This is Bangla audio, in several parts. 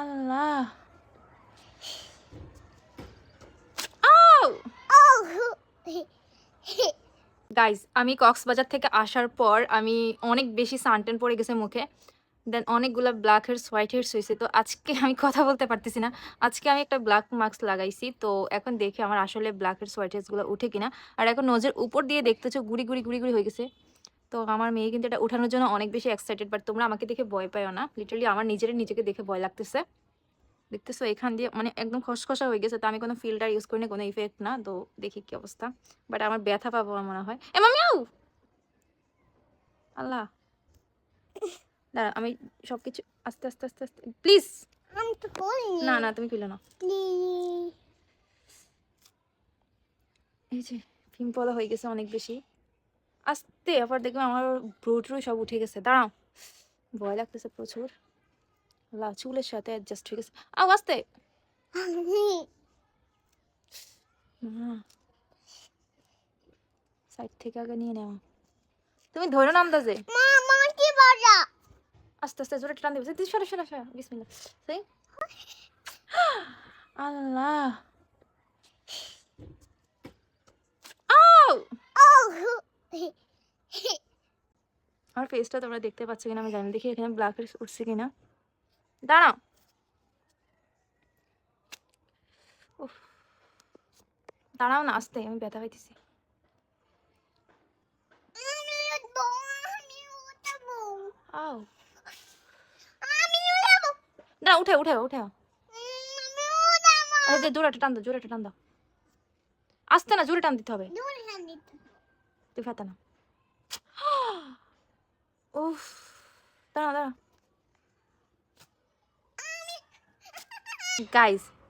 আল্লাহ। গাইজ আমি কক্সবাজার থেকে আসার পর আমি অনেক বেশি সানটেন পড়ে গেছে মুখে। দেন অনেকগুলো ব্ল্যাক হেডস হোয়াইট হেডস হয়েছে তো আজকে আমি কথা বলতে পারতেছি না। আজকে আমি একটা ব্ল্যাক মাস্ক লাগাইছি। তো এখন দেখি আমার আসলে ব্ল্যাক হেডস হোয়াইট হেডসগুলো উঠে কিনা। আর এখন নজের উপর দিয়ে দেখতেছো গুড়ি গুড়ি গুড়ি গুড়ি হয়ে গেছে। তো আমার মেয়ে কিন্তু এটা উঠানোর জন্য অনেক বেশি এক্সাইটেড বাট তোমরা আমাকে দেখে ভয় পাইও না। লিটারালি আমার নিজের নিজেকে দেখে ভয় লাগতেছে। দেখতেছো এখান দিয়ে মানে একদম খসখসা হয়ে গেছে তো আমি কোনো ফিল্টার ইউজ করিনি কোনো ইফেক্ট না তো দেখি কি অবস্থা। বাট আমার ব্যথা পাবো আমার মনে হয়। এ মামিয়াও আল্লাহ। দাঁড়া আমি সব কিছু আস্তে আস্তে আস্তে আস্তে প্লিজ না না তুমি খুলে না। এই যে পিম্পলা হয়ে গেছে অনেক বেশি। আস্তে আবার দেখবে আমার ব্রোটরও সব উঠে গেছে। দাঁড়াও। ভয় লাগতেছে প্রচুর। লা চুলের সাথে অ্যাডজাস্ট হয়ে গেছে। আও আস্তে। সাইড থেকে আগে নিয়ে নেওয়া। তুমি ধরো না আন্দাজে। আস্তে আস্তে জোরে টান দেবে। সরে সরে সরে। বিসমিল্লাহ। সেই আল্লাহ আও আমার ফেসটা তোমরা দেখতে পাচ্ছ কিনা আমি জানি। দেখি এখানে ব্ল্যাক উঠছে কিনা। দাঁড়াও। উফ। দাঁড়াও না আসতে আমি ব্যথা পাইতেছি। না উঠে উঠে উঠে। আরে জোরে টান দাও জোরে টান দাও। আসতে না জোরে টান দিতে হবে। তুই ফাতা না। উফ দাঁড়া দাঁড়া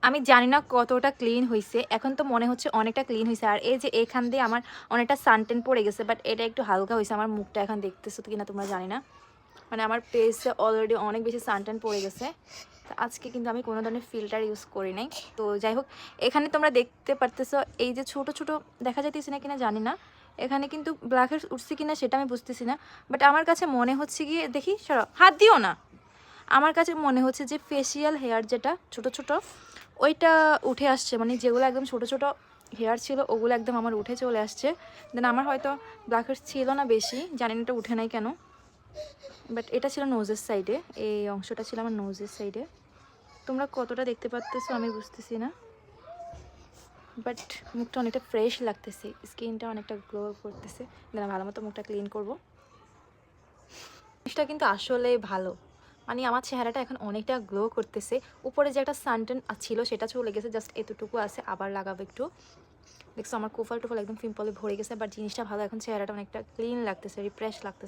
আমি জানি না কতটা ক্লিন হয়েছে এখন তো মনে হচ্ছে অনেকটা ক্লিন হয়েছে আর এই যে এখান দিয়ে আমার অনেকটা সানটেন পড়ে গেছে বাট এটা একটু হালকা হয়েছে আমার মুখটা এখন দেখতেছো তো কিনা তোমরা জানি না। মানে আমার পেজে অলরেডি অনেক বেশি সানটেন পড়ে গেছে। আজকে কিন্তু আমি কোনো ধরনের ফিল্টার ইউজ করি নাই। তো যাই হোক, এখানে তোমরা দেখতে পারতেছো, এই যে ছোট ছোট দেখা যাইতেছে না কিনা জানি না এখানে কিন্তু ব্ল্যাক হেডস উঠছে কিনা সেটা আমি বুঝতেছি না বাট আমার কাছে মনে হচ্ছে গিয়ে, দেখি, সরো, হাত দিও না। আমার কাছে মনে হচ্ছে যে ফেসিয়াল হেয়ার যেটা, ছোট ছোট, ওইটা উঠে আসছে মানে যেগুলো একদম ছোট ছোট হেয়ার ছিল, ওগুলো একদম আমার উঠে চলে আসছে। দেন আমার হয়তো ব্ল্যাক হেডস ছিল না বেশি, জানি না এটা উঠে নাই কেন বাট এটা ছিল নোজের সাইডে এই অংশটা ছিল আমার নোজের সাইডে তোমরা কতটা দেখতে পারতেছো আমি বুঝতেছি না। বাট মুখটা অনেকটা ফ্রেশ লাগতেছে, স্কিনটা অনেকটা গ্লো করতেছে। ভালো মতো মুখটা ক্লিন করব। জিনিসটা কিন্তু আসলে ভালো। মানে আমার চেহারাটা এখন অনেকটা গ্লো করতেছে। উপরে যে একটা সানটেন ছিল, সেটা চলে গেছে জাস্ট এতটুকু আছে, আবার লাগাবো একটু। দেখছ, আমার কোফাল টোফাল একদম পিম্পলে ভরে গেছে বাট জিনিসটা ভালো, এখন চেহারাটা অনেকটা ক্লিন লাগতেছে রিফ্রেশ লাগতেছে।